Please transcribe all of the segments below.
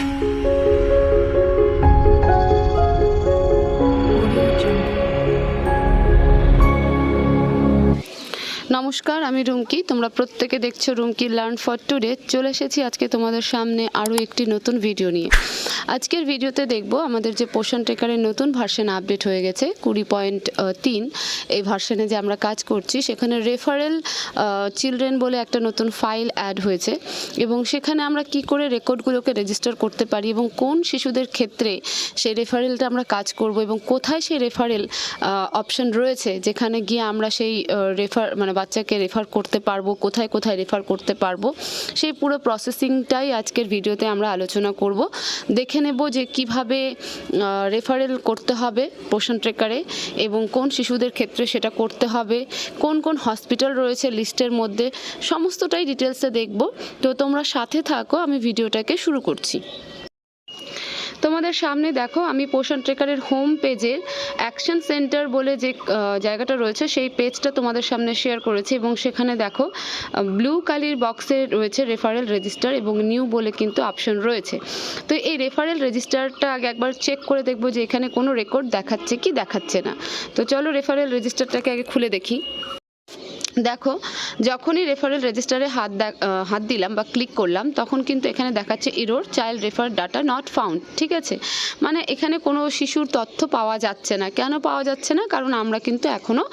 Música নমস্কার, আমি রুমকি। তোমরা প্রত্যেকে দেখছ রুমকি লার্ন ফর টুডে চলে এসেছি আজকে তোমাদের সামনে আরও একটি নতুন ভিডিও নিয়ে। আজকের ভিডিওতে দেখব আমাদের যে পোষণ টেকারের নতুন ভার্সন আপডেট হয়ে গেছে, কুড়ি পয়েন্ট তিন। এই ভার্সনে যে আমরা কাজ করছি, সেখানে রেফারেল চিলড্রেন বলে একটা নতুন ফাইল অ্যাড হয়েছে। এবং সেখানে আমরা কি করে রেকর্ডগুলোকে রেজিস্টার করতে পারি এবং কোন শিশুদের ক্ষেত্রে সেই রেফারেলটা আমরা কাজ করব এবং কোথায় সেই রেফারেল অপশন রয়েছে, যেখানে গিয়ে আমরা সেই রেফার মানে বাচ্চাকে রেফার করতে পারব, কোথায় কোথায় রেফার করতে পারব, সেই পুরো প্রসেসিংটাই আজকের ভিডিওতে আমরা আলোচনা করব। দেখে নেব যে কীভাবে রেফারেল করতে হবে পোষণ ট্রেকারে এবং কোন শিশুদের ক্ষেত্রে সেটা করতে হবে, কোন কোন হসপিটাল রয়েছে লিস্টের মধ্যে, সমস্তটাই ডিটেলসে দেখব। তো তোমরা সাথে থাকো, আমি ভিডিওটাকে শুরু করছি। তোমাদের সামনে দেখো, আমি পোষণ ট্রেকারের হোম পেজের অ্যাকশন সেন্টার বলে যে জায়গাটা রয়েছে, সেই পেজটা তোমাদের সামনে শেয়ার করেছি এবং সেখানে দেখো ব্লু কালির বক্সে রয়েছে রেফারেল রেজিস্টার এবং নিউ বলে কিন্তু অপশন রয়েছে। তো এই রেফারেল রেজিস্টারটা আগে একবার চেক করে দেখব যে এখানে কোনো রেকর্ড দেখাচ্ছে কি দেখাচ্ছে না। তো চলো রেফারেল রেজিস্টারটাকে আগে খুলে দেখি। দেখো, যখনই রেফারেল রেজিস্টারে হাত হাত দিলাম বা ক্লিক করলাম, তখন কিন্তু এখানে দেখাচ্ছে error child refer data not found ঠিক আছে? মানে এখানে কোনো শিশুর তথ্য পাওয়া যাচ্ছে না। কেন পাওয়া যাচ্ছে না? কারণ আমরা কিন্তু এখনও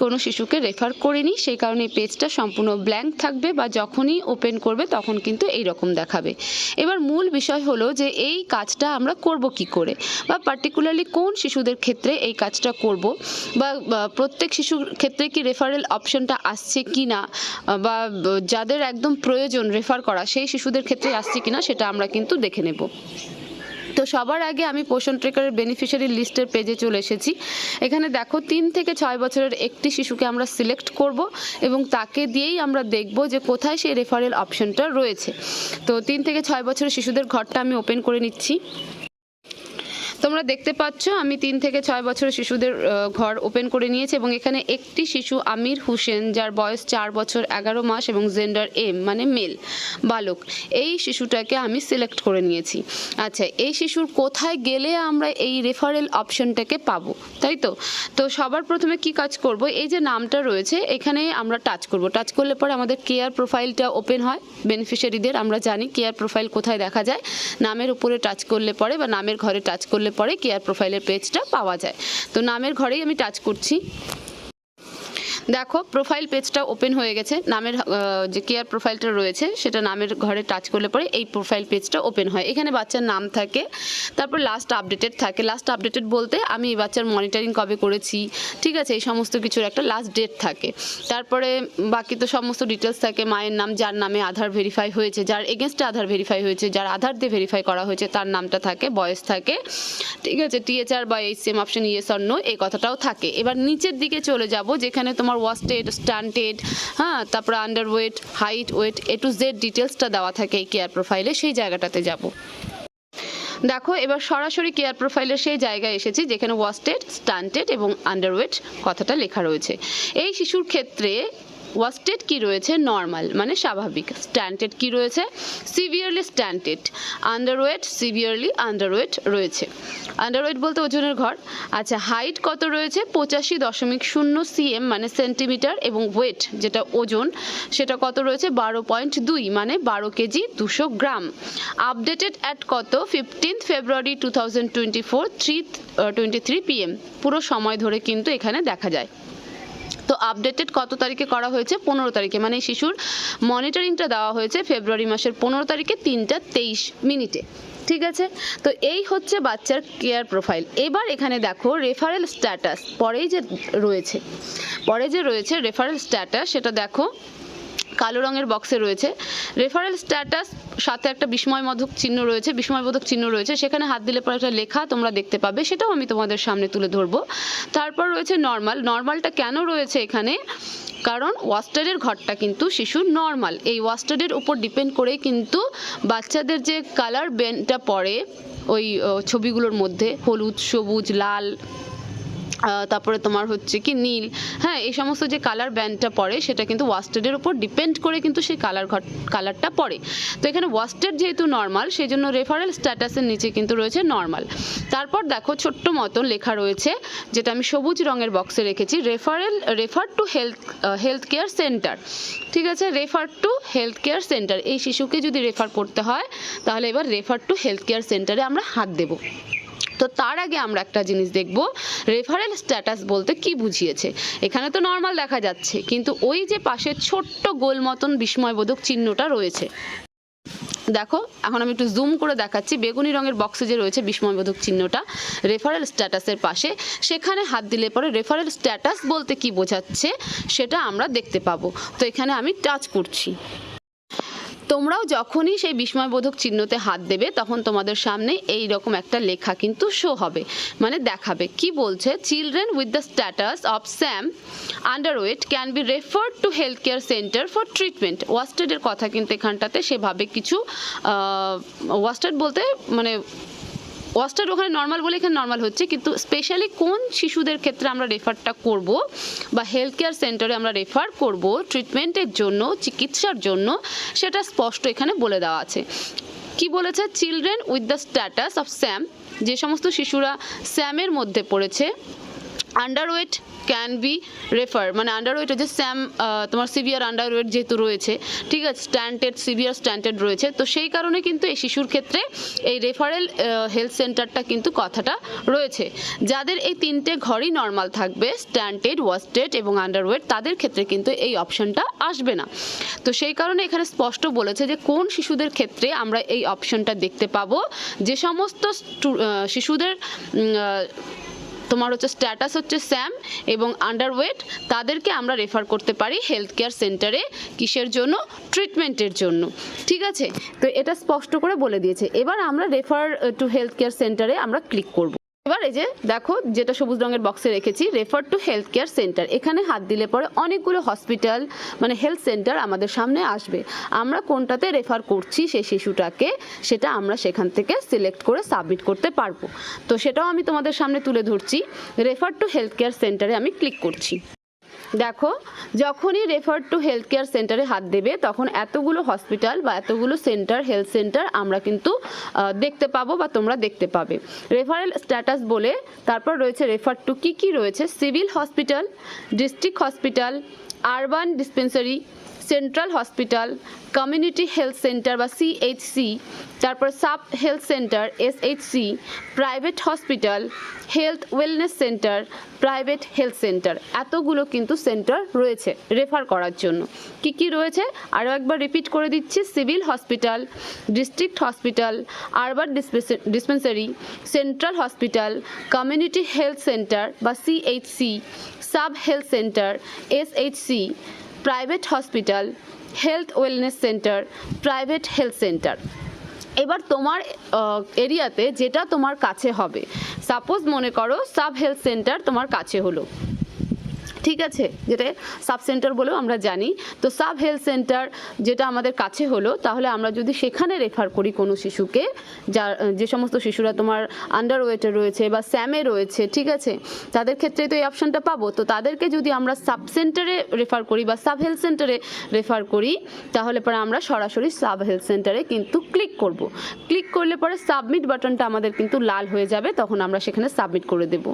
কোনো শিশুকে রেফার করিনি, সেই কারণে এই পেজটা সম্পূর্ণ ব্ল্যাঙ্ক থাকবে বা যখনই ওপেন করবে তখন কিন্তু এই রকম দেখাবে। এবার মূল বিষয় হলো যে এই কাজটা আমরা করব কি করে? বা পার্টিকুলারলি কোন শিশুদের ক্ষেত্রে এই কাজটা করব? বা প্রত্যেক শিশুর ক্ষেত্রে কি রেফারেল অপশনটা আসছে কি না বা যাদের একদম প্রয়োজন রেফার করা, সেই শিশুদের ক্ষেত্রে আসছে কি না সেটা আমরা কিন্তু দেখে নেব। তো সবার আগে আমি পোষণ ট্রেকারের বেনিফিশিয়ারি লিস্টের পেজে চলে এসেছি। এখানে দেখো, তিন থেকে ছয় বছরের একটি শিশুকে আমরা সিলেক্ট করব এবং তাকে দিয়েই আমরা দেখব যে কোথায় সেই রেফারেল অপশনটা রয়েছে। তো তিন থেকে ছয় বছরের শিশুদের ঘরটা আমি ওপেন করে নিচ্ছি। তোমরা দেখতে পাচ্ছ, আমি তিন থেকে ছয় বছরের শিশুদের ঘর ওপেন করে নিয়েছি এবং এখানে একটি শিশু আমির হুসেন, যার বয়স চার বছর এগারো মাস এবং জেন্ডার এম মানে মেল বালক। এই শিশুটাকে আমি সিলেক্ট করে নিয়েছি। আচ্ছা এই শিশুর কোথায় গেলে আমরা এই রেফারেল অপশনটাকে পাবো, তাই তো? তো সবার প্রথমে কি কাজ করব? এই যে নামটা রয়েছে, এখানে আমরা টাচ করব। টাচ করলে পরে আমাদের কেয়ার প্রোফাইলটা ওপেন হয়। বেনিফিশিয়ারিদের আমরা জানি কেয়ার প্রোফাইল কোথায় দেখা যায়। নামের উপরে টাচ করলে পরে বা নামের ঘরে টাচ করলে পরে কেয়ার প্রোফাইলের পেজটা পাওয়া যায়। তো নামের ঘরেই আমি টাচ করছি। দেখো প্রোফাইল পেজটা ওপেন হয়ে গেছে। নামের যে কেয়ার প্রোফাইলটা রয়েছে, সেটা নামের ঘরে টাচ করলে পরে এই প্রোফাইল পেজটা ওপেন হয়। এখানে বাচ্চার নাম থাকে, তারপর লাস্ট আপডেটেড থাকে। লাস্ট আপডেটেড বলতে আমি এই বাচ্চার মনিটরিং কবে করেছি, ঠিক আছে? এই সমস্ত কিছুর একটা লাস্ট ডেট থাকে। তারপরে বাকি তো সমস্ত ডিটেলস থাকে, মায়ের নাম, যার নামে আধার ভেরিফাই হয়েছে, যার এগেনস্টে আধার ভেরিফাই হয়েছে, যার আধার দিয়ে ভেরিফাই করা হয়েছে, তার নামটা থাকে, বয়স থাকে। ঠিক আছে? টিএচআর বা এই সেম অপশন ইয়েস নো এই কথাটাও থাকে। এবার নিচের দিকে চলে যাব, যেখানে তোমার ওয়াস্টেড স্টান্টেড হ্যাঁ তারপরে underweight height weight A to Z ডিটেলসটা দেওয়া থাকে এই কেয়ার প্রোফাইলে সেই জায়গাটাতে যাব। দেখো, এবার সরাসরি কেয়ার প্রোফাইলের সেই জায়গায় এসেছি যেখানে ওয়াস্টেড স্টান্টেড এবং আন্ডারওয়েট কথাটা লেখা রয়েছে। এই শিশুর ক্ষেত্রে ওয়াস্টেড কি রয়েছে? নর্মাল মানে স্বাভাবিক। স্ট্যান্টেড কি রয়েছে? Severely stunted underweight, severely underweight রয়েছে। আন্ডারওয়েট বলতে ওজনের ঘর। আচ্ছা হাইট কত রয়েছে? পঁচাশি দশমিক শূন্য সিএম মানে সেন্টিমিটার, এবং ওয়েট, যেটা ওজন, সেটা কত রয়েছে? বারো পয়েন্ট দুই মানে বারো কেজি দুশো গ্রাম। আপডেটেড অ্যাট কত? Fifteenth February two thousand twenty four, three twenty three PM পুরো সময় ধরে কিন্তু এখানে দেখা যায়। তো আপডেটেড কত তারিখে করা হয়েছে? পনেরো তারিখে মানে শিশুর মনিটরিংটা দেওয়া হয়েছে ফেব্রুয়ারি মাসের পনেরো তারিখে তিনটা তেইশ মিনিটে। ঠিক আছে? তো এই হচ্ছে বাচ্চার কেয়ার প্রোফাইল এবার এখানে দেখো রেফারেল স্ট্যাটাস পরেই যে রয়েছে, পরে যে রয়েছে রেফারেল স্ট্যাটাস সেটা দেখো। কালো রঙের বক্সে রয়েছে। রেফারেল স্ট্যাটাস সাথে একটা বিস্ময়বোধক চিহ্ন রয়েছে বিস্ময়বোধক চিহ্ন রয়েছে। সেখানে হাত দিলে পরে একটা লেখা তোমরা দেখতে পাবে, সেটাও আমি তোমাদের সামনে তুলে ধরবো। তারপর রয়েছে নর্মাল নর্মালটা কেন রয়েছে এখানে? কারণ ওয়াস্টারের ঘরটা কিন্তু শিশুর নর্মাল এই ওয়াস্টারের উপর ডিপেন্ড করেই কিন্তু বাচ্চাদের যে কালার বেনটা পড়ে, ওই ছবিগুলোর মধ্যে, হলুদ, সবুজ, লাল তারপরে তোমার হচ্ছে কি নীল। হ্যাঁ এই সমস্ত যে কালার ব্যান্ডটা পড়ে, সেটা কিন্তু ওয়াস্টেডের উপর ডিপেন্ড করে কিন্তু সেই কালার ঘট কালারটা পড়ে। তো এখানে ওয়াস্টেড যেহেতু নর্মাল সেই জন্য রেফারেল স্ট্যাটাসের নিচে কিন্তু রয়েছে নর্মাল তারপর দেখো ছোট্ট মতন লেখা রয়েছে, যেটা আমি সবুজ রঙের বক্সে রেখেছি referral refer to health health care centre ঠিক আছে? Refer to health care centre এই শিশুকে যদি রেফার করতে হয়, তাহলে এবার রেফার টু হেলথ কেয়ার সেন্টারে আমরা হাত দেবো। তো তার আগে আমরা একটা জিনিস দেখব। রেফারেল স্ট্যাটাস বলতে কি বুঝিয়েছে? এখানে তো নর্মাল দেখা যাচ্ছে, কিন্তু ওই যে পাশে ছোট্ট গোল মতন বিস্ময়বোধক চিহ্নটা রয়েছে। দেখো, এখন আমি একটু জুম করে দেখাচ্ছি, বেগুনি রঙের বক্সে যে রয়েছে বিস্ময়বোধক চিহ্নটা রেফারেল স্ট্যাটাসের পাশে, সেখানে হাত দিলে পরে রেফারেল স্ট্যাটাস বলতে কি বোঝাচ্ছে, সেটা আমরা দেখতে পাবো। তো এখানে আমি টাচ করছি। তোমরাও যখনই সেই বিস্ময়বোধক চিহ্নতে হাত দেবে, তখন তোমাদের সামনে এই রকম একটা লেখা কিন্তু শো হবে। মানে দেখাবে। কি বলছে? Children with the status of SAM underweight can be referred to health care centre for treatment ওয়াস্টেডের কথা কিন্তু এখানটাতে সেভাবে কিছু ওয়াস্টেড বলতে মানে ওয়াস্টার ওখানে নর্মাল বলে এখানে নর্মাল হচ্ছে, কিন্তু স্পেশালি কোন শিশুদের ক্ষেত্রে আমরা রেফারটা করব বা হেলথ কেয়ার সেন্টারে আমরা রেফার করব ট্রিটমেন্টের জন্য, চিকিৎসার জন্য, সেটা স্পষ্ট এখানে বলে দেওয়া আছে। কি বলেছে? Children with the status of SAM যে সমস্ত শিশুরা স্যামের মধ্যে পড়েছে আন্ডারওয়েট ক্যান বি রেফার মানে আন্ডারওয়েট যে স্যাম তোমার সিভিয়ার আন্ডারওয়েট যেহেতু রয়েছে, ঠিক আছে স্ট্যান্ডেড সিভিয়ার স্ট্যান্ডার্ড রয়েছে, তো সেই কারণে কিন্তু এই শিশুর ক্ষেত্রে এই রেফারেল হেলথ সেন্টারটা কিন্তু কথাটা রয়েছে। যাদের এই তিনটে ঘরই নর্মাল থাকবে স্ট্যান্ডেড ওয়াস্টেড এবং আন্ডারওয়েট তাদের ক্ষেত্রে কিন্তু এই অপশনটা আসবে না। তো সেই কারণে এখানে স্পষ্ট বলেছে যে কোন শিশুদের ক্ষেত্রে আমরা এই অপশনটা দেখতে পাবো। যে সমস্ত শিশুদের তোমার হচ্ছে স্ট্যাটাস হচ্ছে স্যাম এবং আন্ডারওয়েট তাদেরকে আমরা রেফার করতে পারি হেলথ কেয়ার সেন্টারে কিসের জন্য? ট্রিটমেন্টের জন্য। ঠিক আছে? তো এটা স্পষ্ট করে বলে দিয়েছে। এবার আমরা রেফার টু হেলথ কেয়ার সেন্টারে আমরা ক্লিক করব। এবার এই যে দেখো, যেটা সবুজ রঙের বক্সে রেখেছি refer to health care centre এখানে হাত দিলে পরে অনেকগুলো হসপিটাল মানে হেলথ সেন্টার আমাদের সামনে আসবে। আমরা কোনটাতে রেফার করছি সেই শিশুটাকে, সেটা আমরা সেখান থেকে সিলেক্ট করে সাবমিট করতে পারব। তো সেটাও আমি তোমাদের সামনে তুলে ধরছি। রেফার টু হেলথ কেয়ার সেন্টারে আমি ক্লিক করছি। দেখো, যখনই রেফার টু হেলথ কেয়ার সেন্টারে হাত দেবে, তখন এতগুলো হসপিটাল বা এতগুলো সেন্টার হেলথ সেন্টার আমরা কিন্তু দেখতে পাবো বা তোমরা দেখতে পাবে। রেফারেল স্ট্যাটাস বলে তারপর রয়েছে রেফার টু কী কী রয়েছে? Civil hospital district hospital urban dispensary central hospital, community health centre বা সিএইচসি তারপর sub health centre SHC private hospital, health wellness centre, private health centre. এতগুলো কিন্তু সেন্টার রয়েছে রেফার করার জন্য। কি কি রয়েছে? আরও একবার রিপিট করে দিচ্ছি। Civil hospital, district hospital urban dispensary, central hospital, community health centre বা CHC sub health centre SHC private hospital, health wellness centre, private health centre. এবার তোমার এরিয়াতে যেটা তোমার কাছে হবে। সাপোজ মনে করো, সাব হেলথ সেন্টার তোমার কাছে হলো। ঠিক আছে, যেটা সাব সেন্টার বলেও আমরা জানি। তো সাব হেলথ সেন্টার যেটা আমাদের কাছে হলো, তাহলে আমরা যদি সেখানে রেফার করি কোনো শিশুকে, যা, যে সমস্ত শিশুরা তোমার আন্ডার ওয়েটে রয়েছে বা স্যামে রয়েছে, ঠিক আছে, তাদের ক্ষেত্রে তো এই অপশানটা পাবো। তো তাদেরকে যদি আমরা সাব সেন্টারে রেফার করি বা সাব হেলথ সেন্টারে রেফার করি, তাহলে পরে আমরা সরাসরি সাব হেলথ সেন্টারে কিন্তু ক্লিক করব। ক্লিক করলে পরে সাবমিট বাটনটা আমাদের কিন্তু লাল হয়ে যাবে, তখন আমরা সেখানে সাবমিট করে দেব।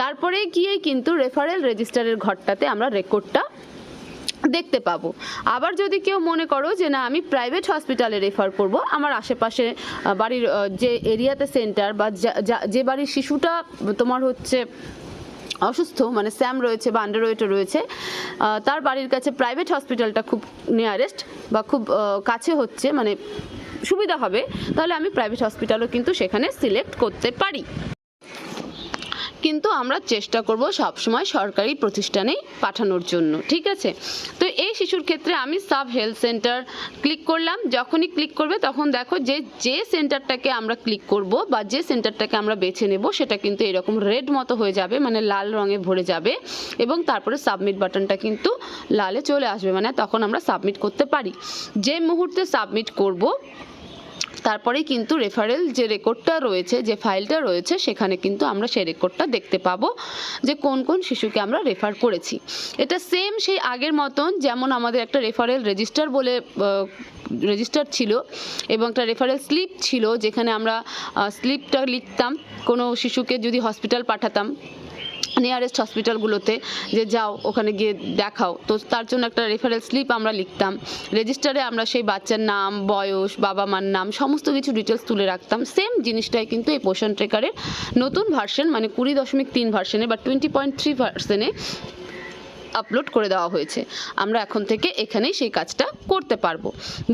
তারপরে গিয়ে কিন্তু রেফারেল রেজিস্টারের ঘরটাতে আমরা রেকর্ডটা দেখতে পাবো। আবার যদি কেউ মনে করো যে না, আমি প্রাইভেট হসপিটালে রেফার করব, আমার আশেপাশে বাড়ির যে এরিয়াতে সেন্টার বা যে বাড়ির শিশুটা তোমার হচ্ছে অসুস্থ মানে স্যাম রয়েছে বা আন্ডারওয়েটে রয়েছে তার বাড়ির কাছে প্রাইভেট হসপিটালটা খুব নিয়ারেস্ট বা খুব কাছে হচ্ছে মানে সুবিধা হবে, তাহলে আমি প্রাইভেট হসপিটালও কিন্তু সেখানে সিলেক্ট করতে পারি। কিন্তু আমরা চেষ্টা করব সবসময় সরকারি প্রতিষ্ঠানে পাঠানোর জন্য, ঠিক আছে? তো এই শিশুর ক্ষেত্রে আমি সাব হেলথ সেন্টার ক্লিক করলাম। যখনই ক্লিক করবে তখন দেখো যে যে সেন্টারটাকে আমরা ক্লিক করব বা যে সেন্টারটাকে আমরা বেছে নেব, সেটা কিন্তু এরকম রেড মতো হয়ে যাবে মানে লাল রঙে ভরে যাবে এবং তারপরে সাবমিট বাটনটা কিন্তু লালে চলে আসবে মানে তখন আমরা সাবমিট করতে পারি। যে মুহূর্তে সাবমিট করব তারপরেই কিন্তু রেফারেল যে রেকর্ডটা রয়েছে, যে ফাইলটা রয়েছে, সেখানে কিন্তু আমরা সেই রেকর্ডটা দেখতে পাবো যে কোন কোন শিশুকে আমরা রেফার করেছি। এটা সেম সেই আগের মতন যেমন আমাদের একটা রেফারেল রেজিস্টার বলে রেজিস্টার ছিল এবং একটা রেফারেল স্লিপ ছিল যেখানে আমরা স্লিপটা লিখতাম। কোনো শিশুকে যদি হসপিটাল পাঠাতাম নিয়ারেস্ট হসপিটালগুলোতে যে যাও, ওখানে গিয়ে দেখাও। তো তার জন্য একটা রেফারেল স্লিপ আমরা লিখতাম। রেজিস্টারে আমরা সেই বাচ্চার নাম, বয়স বাবা মার নাম, সমস্ত কিছু ডিটেলস তুলে রাখতাম। সেম জিনিসটাই কিন্তু এই পোষণ ট্রেকারের নতুন ভার্সন মানে কুড়ি দশমিক তিন ভার্সনে বা টোয়েন্টি পয়েন্ট থ্রি ভার্সনে আপলোড করে দেওয়া হয়েছে। আমরা এখন থেকে এখানেই সেই কাজটা করতে পারব।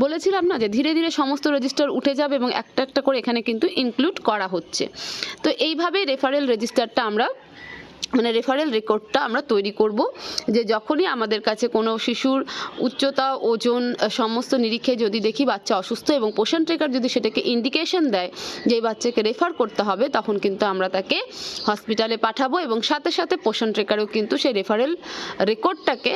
বলেছিলাম না যে ধীরে ধীরে সমস্ত রেজিস্টার উঠে যাবে এবং একটা একটা করে এখানে কিন্তু ইনক্লুড করা হচ্ছে। তো এইভাবে রেফারেল রেজিস্টারটা আমরা মানে রেফারেল রেকর্ডটা আমরা তৈরি করব, যে যখনই আমাদের কাছে কোনো শিশুর উচ্চতা, ওজন সমস্ত নিরীক্ষে যদি দেখি বাচ্চা অসুস্থ এবং পোষণ ট্রেকার যদি সেটাকে ইন্ডিকেশন দেয় যে এই বাচ্চাকে রেফার করতে হবে, তখন কিন্তু আমরা তাকে হসপিটালে পাঠাবো এবং সাথে সাথে পোষণ ট্রেকারও কিন্তু সেই রেফারেল রেকর্ডটাকে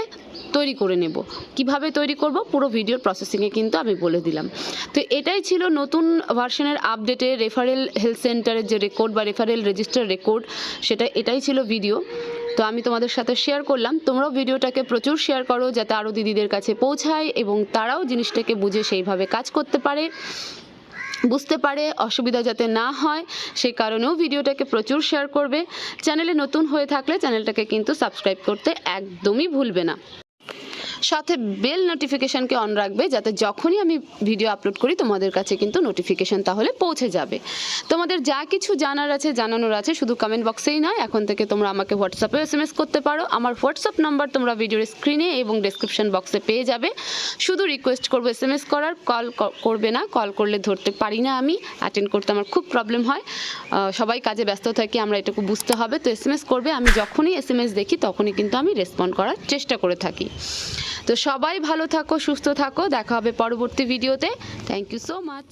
তৈরি করে নেব। কীভাবে তৈরি করব? পুরো ভিডিওর প্রসেসিংয়ে কিন্তু আমি বলে দিলাম। তো এটাই ছিল নতুন ভার্সনের আপডেটে রেফারেল হেলথ সেন্টারের যে রেকর্ড বা রেফারেল রেজিস্টার রেকর্ড সেটা, এটাই ছিল ভিডিও তো আমি তোমাদের সাথে শেয়ার করলাম। তোমরাও ভিডিওটাকে প্রচুর শেয়ার করো যাতে আরও দিদিদের কাছে পৌঁছায় এবং তারাও জিনিসটাকে বুঝে সেইভাবে কাজ করতে পারে, বুঝতে পারে, অসুবিধা যাতে না হয় সেই কারণেও ভিডিওটাকে প্রচুর শেয়ার করবে। চ্যানেলে নতুন হয়ে থাকলে চ্যানেলটাকে কিন্তু সাবস্ক্রাইব করতে একদমই ভুলবে না। সাথে বেল নোটিফিকেশানকে অন রাখবে যাতে যখনই আমি ভিডিও আপলোড করি তোমাদের কাছে কিন্তু নোটিফিকেশান তাহলে পৌঁছে যাবে। তোমাদের যা কিছু জানার আছে, জানানোর আছে শুধু কমেন্ট বক্সেই নয়, এখন থেকে তোমরা আমাকে হোয়াটসঅ্যাপে এস এম এস করতে পারো। আমার হোয়াটসঅ্যাপ নাম্বার তোমরা ভিডিওর স্ক্রিনে এবং ডেসক্রিপশন বক্সে পেয়ে যাবে। শুধু রিকোয়েস্ট করব এস এম এস করার কল করবে না কল করলে ধরতে পারি না আমি। অ্যাটেন্ড করতে আমার খুব প্রবলেম হয়। সবাই কাজে ব্যস্ত থাকি, আমরা এটুকু বুঝতে হবে। তো এস এম এস করবে, আমি যখনই এস এম এস দেখি তখনই কিন্তু আমি রেসপন্ড করার চেষ্টা করে থাকি। তো সবাই ভালো থাকো সুস্থ থাকো দেখা হবে পরবর্তী ভিডিওতে। Thank you so much